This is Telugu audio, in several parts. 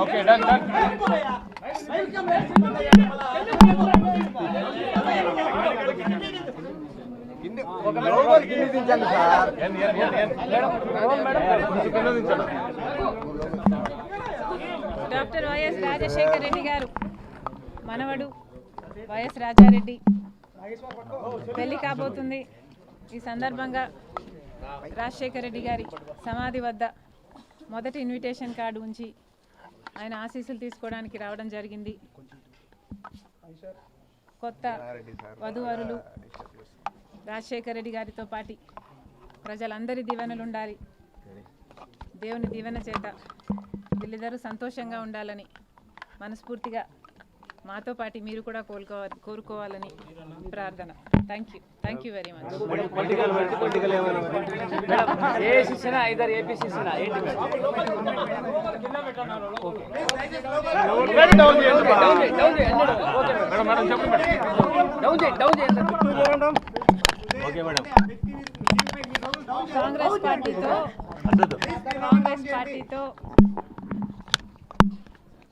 ఓకే డన్ డన్ ఎన్ ఎన్ దించండి సార్ మేడం కింద దించండి డాక్టర్ వైఎస్ రాజశేఖర్ రెడ్డి గారు మనవడు వైఎస్ రాజారెడ్డి పెళ్ళి కాబోతుంది. ఈ సందర్భంగా రాజశేఖర్ రెడ్డి గారి సమాధి వద్ద మొదటి ఇన్విటేషన్ కార్డు ఉంచి ఆయన ఆశీస్సులు తీసుకోవడానికి రావడం జరిగింది. కొత్త వధువరులు రాజశేఖర్ రెడ్డి గారితో పాటి ప్రజలందరి దీవెనలు ఉండాలి దేవుని దీవెన చేత వీళ్ళిద్దరూ సంతోషంగా ఉండాలని మనస్ఫూర్తిగా మాతో పాటు మీరు కూడా కోలుకోవాలి కోరుకోవాలని ప్రార్థన. Thank you thank you very much Congress పార్టీతో కాంగ్రెస్ పార్టీతో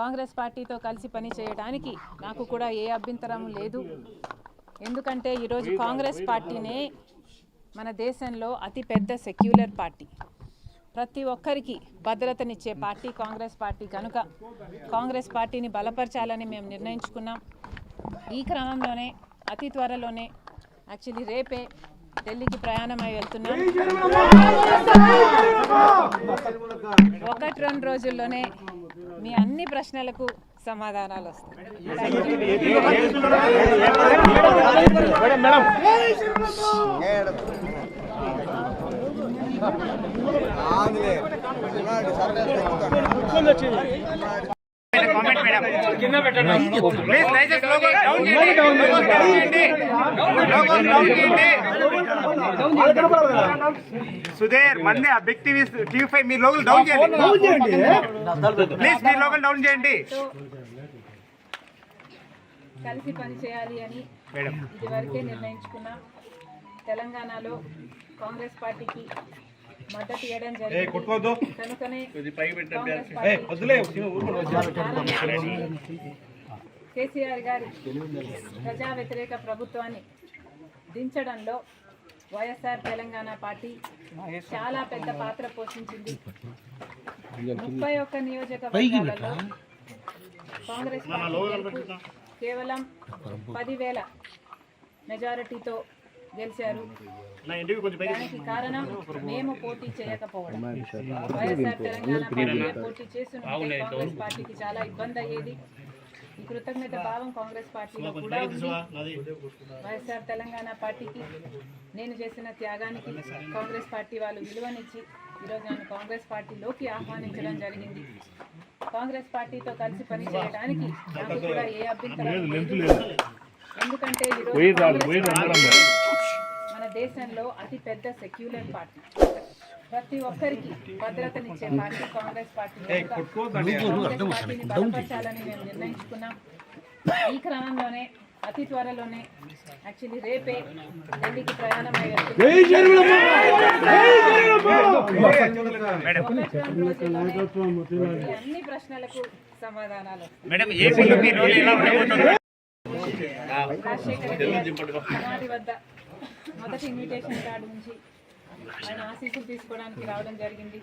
కాంగ్రెస్ పార్టీతో కలిసి పని చేయడానికి నాకు కూడా ఏ అభ్యంతరం లేదు. ఎందుకంటే ఈరోజు కాంగ్రెస్ పార్టీనే మన దేశంలో అతి పెద్ద సెక్యులర్ పార్టీ. ప్రతి ఒక్కరికి భద్రతనిచ్చే పార్టీ కాంగ్రెస్ పార్టీ కనుక కాంగ్రెస్ పార్టీని బలపరచాలని మేము నిర్ణయించుకున్నాం. ఈ క్రమంలోనే అతి త్వరలోనే యాక్చువల్లీ రేపే ఢిల్లీకి ప్రయాణమై వెళ్తున్నాం. ఒకటి రెండు రోజుల్లోనే మీ అన్ని ప్రశ్నలకు సమాధానాలు వస్తాయి. Thank you. మేడం. మేడం కింద పెట్టండి సుధీర్ మంది బిగ్ టీవీ టీవీ ఫైవ్ మీ లోగల్ డౌన్ చేయండి. ప్లీజ్ మీ లోగల్ డౌన్ చేయండి. కలిసి పని చేయాలి అని ఇదివరకే నిర్ణయించుకున్నాం. తెలంగాణలో కాంగ్రెస్ పార్టీకి మద్దతు ఇవ్వడం జరిగింది. కనుకనే కేసీఆర్ గారి ప్రజా వ్యతిరేక ప్రభుత్వాన్ని దించడంలో వైఎస్ఆర్ తెలంగాణ పార్టీ చాలా పెద్ద పాత్ర పోషించింది. ముప్పై ఒక్క నియోజకవర్గాలలో కాంగ్రెస్ పార్టీ కేవలం పదివేల మెజారిటీతో గెలిచారు. దానికి కారణం మేము పోటీ చేయకపోవడం. వైఎస్ఆర్ తెలంగాణ పార్టీ పోటీ చేస్తుంటే కాంగ్రెస్ పార్టీకి చాలా ఇబ్బంది అయ్యేది. ఈ కృతజ్ఞత భావం కాంగ్రెస్ పార్టీలో కూడా ఉంది. వైఎస్ఆర్ తెలంగాణ పార్టీకి నేను చేసిన త్యాగానికి కాంగ్రెస్ పార్టీ వాళ్ళు విలువనిచ్చి ఈరోజు నన్ను కాంగ్రెస్ పార్టీలోకి ఆహ్వానించడం జరిగింది. కాంగ్రెస్ పార్టీతో కలిసి పని చేయడానికి నాకు కూడా ఏ అభ్యంతరం. ఎందుకంటే ఈరోజు మన దేశంలో అతి పెద్ద సెక్యులర్ పార్టీ. ప్రతి ఒక్కరికి భద్రతనిచ్చే పార్టీ కాంగ్రెస్ పార్టీ కనుక కాంగ్రెస్ పార్టీని బలపరచాలని మేము నిర్ణయించుకున్నాం. ఈ క్రమంలోనే అతి త్వరలోనే యాక్చువల్లీ రేపే ఢిల్లీకి ప్రయాణం అన్ని ప్రశ్నలకు సమాధానాలు మేడం ఏపీలో మీ రోల్ ఎలా ఉండబోతుంది రాజశేఖర వద్ద మొదటి ఇన్విటేషన్ కార్డు నుంచి ఆయన ఆశీస్సులు తీసుకోవడానికి రావడం జరిగింది.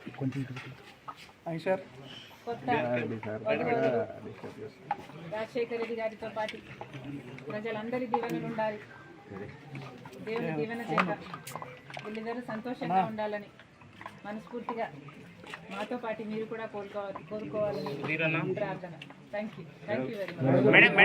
కొత్త వధువరులు రాజశేఖర రెడ్డి గారితో పాటు ప్రజలందరి దీవెనలు ఉండాలి. దేవుని దీవెన చేత వీళ్ళిద్దరూ సంతోషంగా ఉండాలని మనస్ఫూర్తిగా మాతో పాటు మీరు కూడా కోరుకోవాలి కోరుకోవాలని ప్రార్థన. Thank you thank you very much